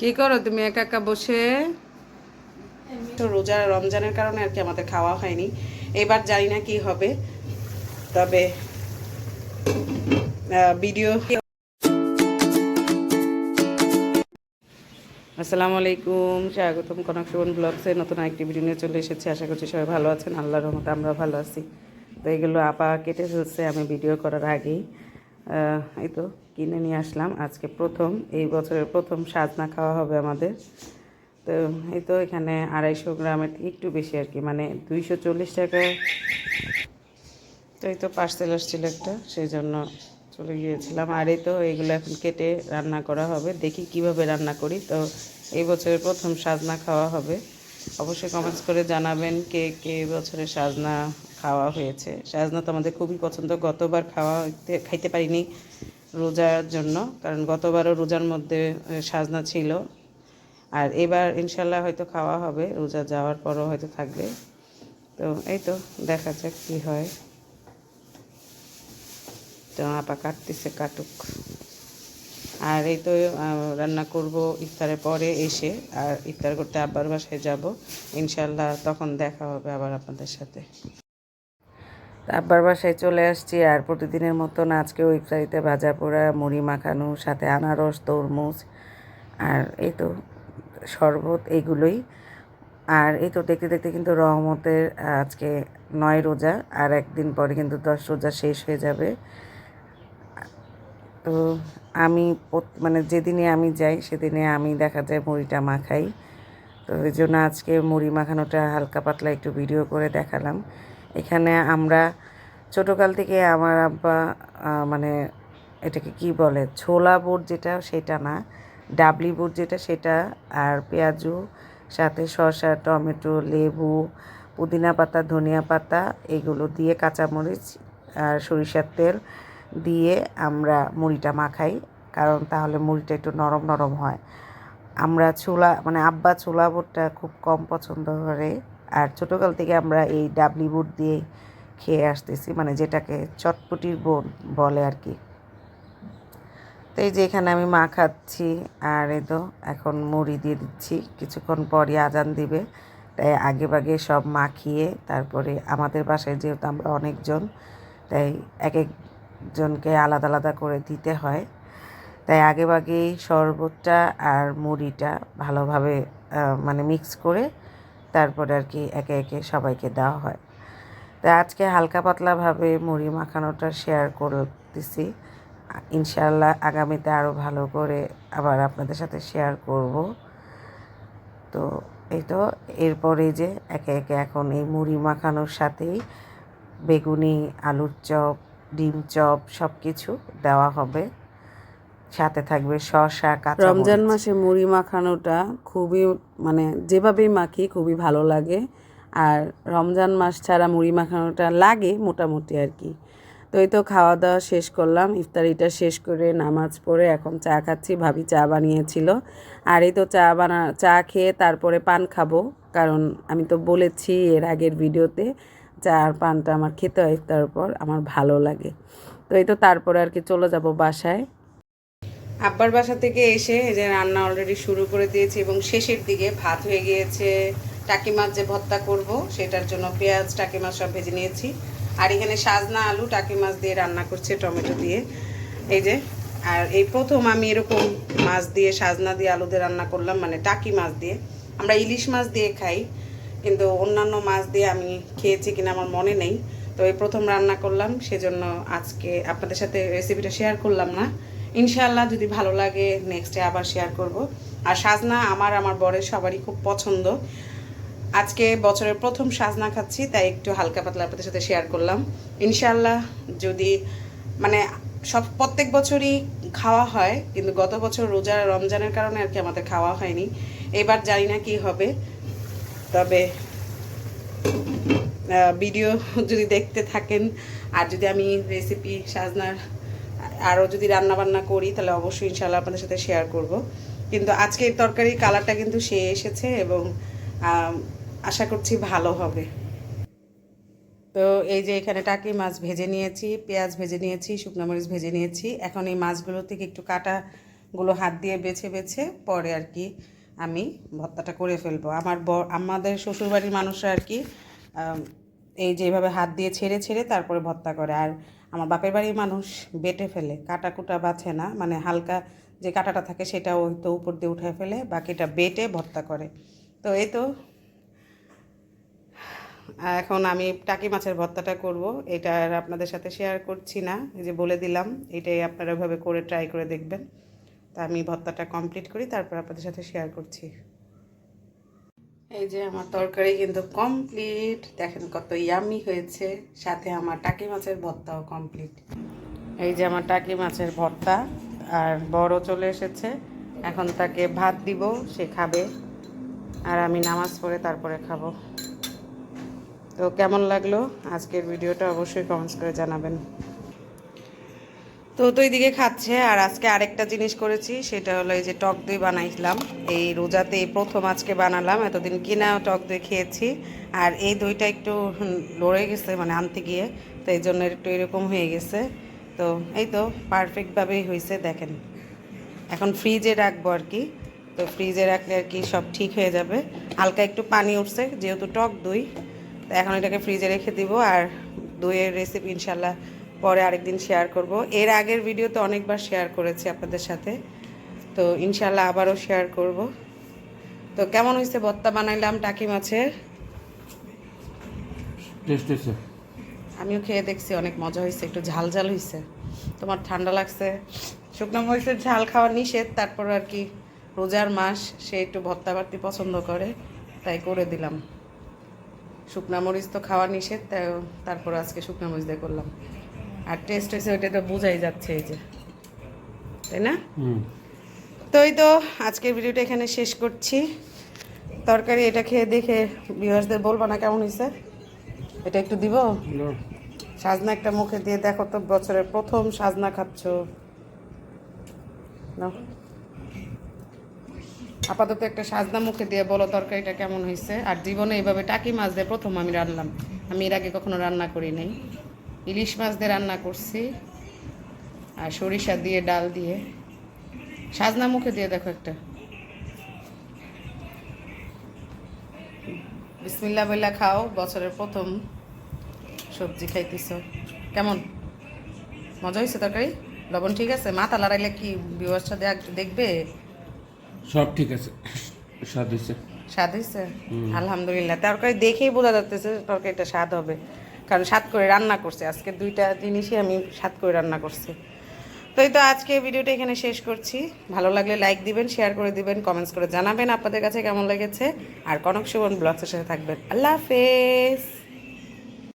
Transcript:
কি করো তুমি একা একা বসে? তো রোজা রমজানের কারণে আর কি আমাদের খাওয়া হয়নি। এবার জানি না কি হবে। তবে ভিডিও আসসালামু আলাইকুম স্বাগতম কনক সুবন ব্লগসে। নতুন আরেকটি ভিডিও নিয়ে চলে এসেছি। আশা করছি সবাই ভালো আছেন। আল্লাহর রহমতে আমরা ভালো আছি। তো এগুলো আপা কেটে ফেলছে আমি ভিডিও করার আগেই। এই তো কিনে নিয়ে আসলাম। আজকে প্রথম, এই বছরের প্রথম সাজনা খাওয়া হবে আমাদের। তো এই তো এখানে আড়াইশো গ্রামের একটু বেশি আর কি মানে দুইশো চল্লিশ টাকায় তো এই তো পার্সেল আসছিল একটা, সেই জন্য চলে গিয়েছিলাম। আর এই তো এইগুলো এখন কেটে রান্না করা হবে। দেখি কীভাবে রান্না করি। তো এই বছরের প্রথম সাজনা খাওয়া হবে। অবশ্যই কমেন্টস করে জানাবেন কে কে বছরের সাজনা খাওয়া হয়েছে। সাজনা তো আমাদের খুবই পছন্দ। গতবার খাওয়া খাইতে পারিনি রোজার জন্য, কারণ গতবারও রোজার মধ্যে সাজনা ছিল। আর এবার ইনশাল্লাহ হয়তো খাওয়া হবে, রোজা যাওয়ার পরও হয়তো থাকবে। তো এই তো, দেখা যাক কী হয়। তো আপা কাটতেছে, কাটুক। আর এই তো রান্না করব ইফতারের পরে এসে, আর ইফতার করতে আব্বার বাসায় যাব। ইনশাল্লাহ তখন দেখা হবে আবার আপনাদের সাথে। আব্বার বাসায় চলে আসছি আর প্রতিদিনের মতন আজকেও ইফতারিতে ভাজা পোড়া, মুড়ি মাখানো, সাথে আনারস, তরমুজ আর এই তো শরবত এগুলোই। আর এই তো দেখতে দেখতে কিন্তু রহমতের আজকে নয় রোজা আর একদিন পরে কিন্তু দশ রোজা শেষ হয়ে যাবে। তো আমি মানে যেদিনে আমি যাই সেদিনে আমি দেখা যায় মুড়িটা মাখাই। তো এই জন্য আজকে মুড়ি মাখানোটা হালকা পাতলা একটু ভিডিও করে দেখালাম। এখানে আমরা ছোটোকাল থেকে আমার আব্বা মানে এটাকে কি বলে, ছোলা বুট যেটা সেটা না, ডাবলি বুট যেটা সেটা, আর পেঁয়াজু, সাথে শসা, টমেটো, লেবু, পুদিনা পাতা, ধনিয়া পাতা, এগুলো দিয়ে কাঁচামরিচ আর সরিষার তেল দিয়ে আমরা মুড়িটা মাখাই, কারণ তাহলে মুড়িটা একটু নরম নরম হয়। আমরা ছোলা মানে আব্বা ছোলা বুটটা খুব কম পছন্দ করে। আর ছোটোকাল থেকে আমরা এই ডাবলি বুট দিয়ে খেয়ে আসতেছি মানে যেটাকে চটপটির বোন বলে আর কি। তো এই যে এখানে আমি মা খাচ্ছি, আর এই তো এখন মুড়ি দিয়ে দিচ্ছি, কিছুক্ষণ পরই আজান দিবে। তাই আগে ভাগে সব মাখিয়ে তারপরে আমাদের বাসায় যেহেতু আমরা অনেকজন, তাই এক একজনকে আলাদা আলাদা করে দিতে হয়। তাই আগে ভাগেই শরবতটা আর মুড়িটা ভালোভাবে মানে মিক্স করে তারপরে আর কি একে একে সবাইকে দেওয়া হয়। তো আজকে হালকা পাতলাভাবে মুড়ি মাখানোটা শেয়ার করতেছি। ইনশাল্লাহ আগামীতে আরও ভালো করে আবার আপনাদের সাথে শেয়ার করব। তো এই তো, এরপরে যে একে একে এখন এই মুড়ি মাখানোর সাথেই বেগুনি, আলুর চপ, ডিম চপ সব কিছু দেওয়া হবে। সাথে থাকবে শসা কাঁচা রমজান মাসে মুড়ি মাখানোটা খুবই মানে যেভাবেই মাখি খুবই ভালো লাগে। আর রমজান মাস ছাড়া মুড়ি মাখানোটা লাগে মোটামুটি আর কি। তো এই তো খাওয়া দাওয়া শেষ করলাম, ইফতারিটা শেষ করে নামাজ পড়ে এখন চা খাচ্ছি, ভাবি চা বানিয়েছিল। আর এই তো চা বানা, চা খেয়ে তারপরে পান খাব, কারণ আমি তো বলেছি এর আগের ভিডিওতে, চা আর পানটা আমার খেতে হয় ইফতার পর, আমার ভালো লাগে। তো এই তো তারপরে আর কি চলে যাব বাসায়। আব্বার বাসা থেকে এসে এই যে রান্না অলরেডি শুরু করে দিয়েছি এবং শেষের দিকে ভাত হয়ে গিয়েছে, টাকি মাছ যে ভর্তা করব সেটার জন্য পেঁয়াজ, টাকি মাছ সব ভেজে নিয়েছি। আর এখানে সাজনা আলু, টাকি মাছ দিয়ে রান্না করছে টমেটো দিয়ে। এই যে, আর এই প্রথম আমি এরকম মাছ দিয়ে সাজনা দিয়ে আলু দিয়ে রান্না করলাম মানে টাকি মাছ দিয়ে। আমরা ইলিশ মাছ দিয়ে খাই, কিন্তু অন্যান্য মাছ দিয়ে আমি খেয়েছি কিনা আমার মনে নেই। তো এই প্রথম রান্না করলাম, সেজন্য আজকে আপনাদের সাথে রেসিপিটা শেয়ার করলাম না। ইনশাআল্লাহ যদি ভালো লাগে নেক্সটে আবার শেয়ার করব। আর সাজনা আমার আমার বরের সবারই খুব পছন্দ। আজকে বছরের প্রথম সাজনা খাচ্ছি, তাই একটু হালকা পাতলা আপনাদের সাথে শেয়ার করলাম। ইনশাল্লাহ যদি মানে সব, প্রত্যেক বছরই খাওয়া হয়, কিন্তু গত বছর রোজা রমজানের কারণে আর কি আমাদের খাওয়া হয়নি। এবার জানি না কি হবে। তবে ভিডিও যদি দেখতে থাকেন, আর যদি আমি রেসিপি সাজনার আরও যদি রান্না বান্না করি, তাহলে অবশ্যই ইনশাল্লাহ আপনাদের সাথে শেয়ার করব। কিন্তু আজকের তরকারির কালারটা কিন্তু সে এসেছে এবং আশা করছি ভালো হবে। তো এই যে এখানে টাকি মাছ ভেজে নিয়েছি, পেঁয়াজ ভেজে নিয়েছি, শুকনো মরিচ ভেজে নিয়েছি। এখন এই মাছগুলো থেকে একটু কাটা গুলো হাত দিয়ে বেছে বেছে পরে আর কি আমি ভর্তাটা করে ফেলব। আমার আমাদের শ্বশুরবাড়ির মানুষরা আর কি এই যে এইভাবে হাত দিয়ে ছেড়ে ছেড়ে তারপরে ভর্তা করে। আর আমার বাপের বাড়ির মানুষ বেটে ফেলে, কাটা কুটা বাছে না মানে হালকা যে কাটাটা থাকে সেটা ওই তো উপর দিয়ে উঠে ফেলে, বাকিটা বেটে ভর্তা করে। তো এই তো এখন আমি টাকি মাছের ভর্তাটা করব, এটা আর আপনাদের সাথে শেয়ার করছি না যে বলে দিলাম, এটাই আপনারা এভাবে করে ট্রাই করে দেখবেন। তা আমি ভর্তাটা কমপ্লিট করি, তারপর আপনাদের সাথে শেয়ার করছি। এই যে আমার তরকারি কিন্তু কমপ্লিট দেখেন কত ইয়ামি হয়েছে। সাথে আমার টাকি মাছের ভর্তাও কমপ্লিট এই যে আমার টাকি মাছের ভর্তা, আর বড় চলে এসেছে। এখন তাকে ভাত দিব, সে খাবে। আর আমি নামাজ পড়ে তারপরে খাব। তো কেমন লাগল? আজকের ভিডিওটা অবশ্যই কমেন্টস করে জানাবেন। তো তো এইদিকে খাচ্ছে, আর আজকে আরেকটা জিনিস করেছি, সেটা হলো এই যে টক দই বানাইছিলাম। এই রোজাতে প্রথম আজকে বানালাম, এতদিন কিনা টক দই খেয়েছি, আর এই দইটা একটু লড়ে গেছে মানে আনতে গিয়ে, তো এই জন্য একটু এরকম হয়ে গেছে। তো এই তো পারফেক্টভাবেই হয়েছে দেখেন। এখন ফ্রিজে রাখব আর কি, তো ফ্রিজে রাখলে আর কি সব ঠিক হয়ে যাবে। হালকা একটু পানি উঠছে, যেহেতু টক দই, তো এখন এটাকে ফ্রিজে রেখে দিব, আর দইয়ের রেসিপি ইনশাল্লাহ পরে আরেকদিন শেয়ার করব। এর আগের ভিডিওতে অনেকবার শেয়ার করেছি আপনাদের সাথে। তো ইনশাল্লাহ আবারও শেয়ার করব। তো কেমন হয়েছে ভর্তা বানাইলাম টাকি মাছের? আমিও খেয়ে দেখছি অনেক মজা হয়েছে একটু ঝাল ঝাল হয়েছে। তোমার ঠান্ডা লাগছে। শুকনো মরিচের ঝাল খাওয়া নিষেধ তারপর আর কি রোজার মাস সে একটু ভর্তা বাড়তি পছন্দ করে তাই করে দিলাম। শুকনা মরিচ তো খাওয়া নিষেধ তাই তারপর আজকে শুকনো মরিচ দিয়ে করলাম। আর টেস্ট হয়েছে ওইটা তো বোঝাই যাচ্ছে এই যে। তাই না? হুম। তো এই তো আজকের ভিডিওটা এখানে শেষ করছি। তরকারি এটা খেয়ে দেখে ভিউয়ার্সদের বলব না কেমন হয়েছে। এটা একটু দিব? সাজনা একটা মুখে দিয়ে দেখো তো বছরের প্রথম সাজনা খাচ্ছ। আপাতত একটা সাজনা মুখে দিয়ে বলো তরকারিটা কেমন হয়েছে। আর জীবনে এইভাবে টাকি মাছ দিয়ে প্রথম আমি রান্নাম। আমি এর আগে কখনো রান্না করি নাই। ইলিশ মাছ দিয়ে রান্না করছি আর সরিষা দিয়ে ডাল দিয়ে। সাজনা মুখে দিয়ে দেখো একটা। বিসমিল্লা বইলা খাও বছরের প্রথম সবজি খাইতেছ। কেমন? মজা হয়েছে তরকারি? লবণ ঠিক আছে? মাথা লড়াইলে কি বিবস্থা দেখবে? সব ঠিক আছে। স্বাদ হয়েছে। স্বাদ হয়েছে? আলহামদুলিল্লাহ। তরকারি দেখেই বোঝা যাচ্ছে তরকারিটা স্বাদ হবে। কারণ সাত করে রান্না করছে। আজকে দুইটা জিনিসই আমি সাত করে রান্না করছি। তো এই তো আজকে ভিডিওটা এখানে শেষ করছি। ভালো লাগলে লাইক দিবেন শেয়ার করে দিবেন কমেন্টস করে জানাবেন আপনাদের কাছে কেমন লেগেছে। আর কনক সুবন ব্লগসের সাথে থাকবেন। আল্লাহ হাফেজ।